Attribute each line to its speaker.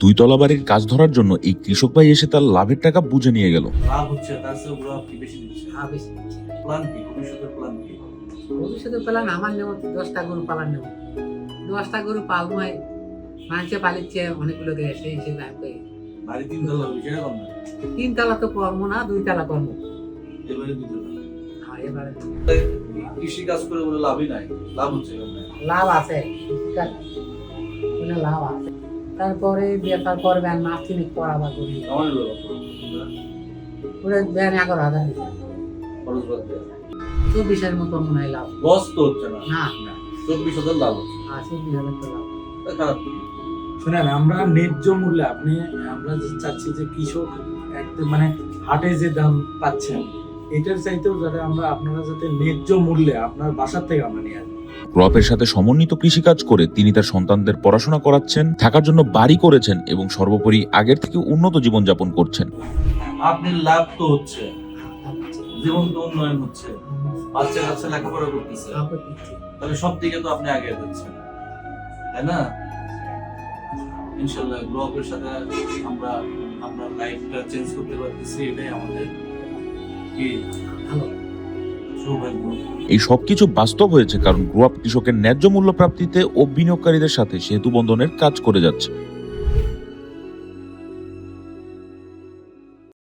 Speaker 1: দুই তলা বাড়ির কাজ ধরার জন্য এই কৃষক ভাই এসে তার লাভের টাকা বুঝে নিয়ে গেল।
Speaker 2: লাভ হচ্ছে তার চেয়ে ওগুলো আপনি বেশি দিচ্ছে?
Speaker 3: হ্যাঁ বেশি দিচ্ছে।
Speaker 2: প্ল্যান কি? ভবিষ্যতের প্ল্যান কি?
Speaker 3: আমার নেব দশটা গরু পালার নেব। দশটা গরু পালময় মানুষে পালিচ্ছে অনেকগুলো দেয় সেই হিসেবে আমি করি।
Speaker 2: বাড়ি তিন তলা হবে কম
Speaker 3: তিন তালা তো কর্ম না দুই তালা কর্ম।
Speaker 2: এবারে দুই তলা
Speaker 3: এবারে
Speaker 2: কৃষি কাজ করে বলে লাভই নাই। লাভ হচ্ছে
Speaker 3: লাভ আছে কোনো লাভ আছে। তারপরে বেকার করবেন মাছ কিনে পড়াবা করি। ওরা দেন এগারো হাজার চব্বিশের মতো মনে হয় লাভ।
Speaker 2: লস তো হচ্ছে না।
Speaker 3: না
Speaker 2: চব্বিশ হাজার লাভ হচ্ছে।
Speaker 3: চব্বিশ হাজার তো লাভ।
Speaker 2: খারাপ?
Speaker 4: শুনেন আমরা ন্যায্য মূল্যে আপনি আমরা যে চাচ্ছি যে কৃষক একদম মানে হাটে যে দাম পাচ্ছেন এটার চাইতেও যাতে আমরা আপনারা যাতে ন্যায্য মূল্যে আপনার বাসার থেকে আমরা নিয়ে আসি
Speaker 1: ক্রপের সাথে সমন্বিত কৃষিকাজ করে তিনি তার সন্তানদের পড়াশোনা করাচ্ছেন, থাকার জন্য বাড়ি করেছেন এবং সর্বোপরি আগের থেকে উন্নত জীবনযাপন করছেন।
Speaker 2: আপনার লাভ তো হচ্ছে জীবন তো উন্নয়ন হচ্ছে, বাচ্চা কাচ্চা লেখাপড়া করতেছে। তাহলে সব দিকে তো আপনি আগে যাচ্ছেন তাই না? ইনশাল্লাহ গ্রহের সাথে আমরা আপনার লাইফটা চেঞ্জ করতে পারতেছি, এটাই আমাদের কি?
Speaker 1: এই সবকিছু বাস্তব হয়েছে কারণ গ্রুয়াপ কৃষকের ন্যায্য মূল্য প্রাপ্তিতে ও বিনিয়োগকারীদের সাথে সেতু বন্ধনের কাজ করে যাচ্ছে।